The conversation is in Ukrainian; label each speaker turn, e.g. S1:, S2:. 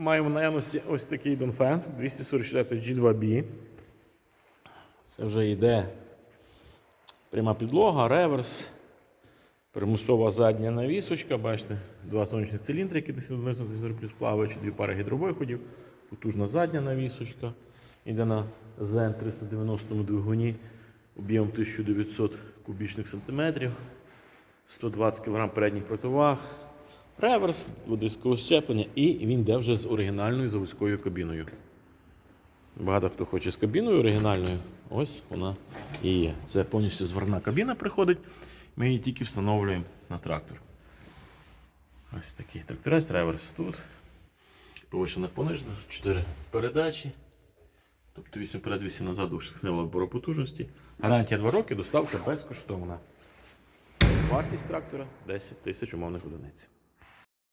S1: Маємо в наявності ось такий Донфен 244 G2B. Це вже йде пряма підлога, реверс, примусова задня навісочка. Бачите, два сонячних циліндри, десь донизу плюс плаваючі, дві пари гідровиходів, потужна задня навісочка. Йде на ЗЕН 390 двигуні об'ємом 1900 кубічних сантиметрів, 120 кг передніх противаг, реверс, дводискове щеплення, і він йде вже з оригінальною заводською кабіною. Багато хто хоче з кабіною оригінальною. Ось вона і є. Це повністю зварна кабіна приходить. Ми її тільки встановлюємо на трактор. Ось такий тракторець, реверс тут. Повишена понижена, 4 передачі. Тобто 8 вперед, 8 назад ушнева обору потужності. Гарантія 2 роки, доставка безкоштовна. Вартість трактора 10 тисяч умовних одиниць.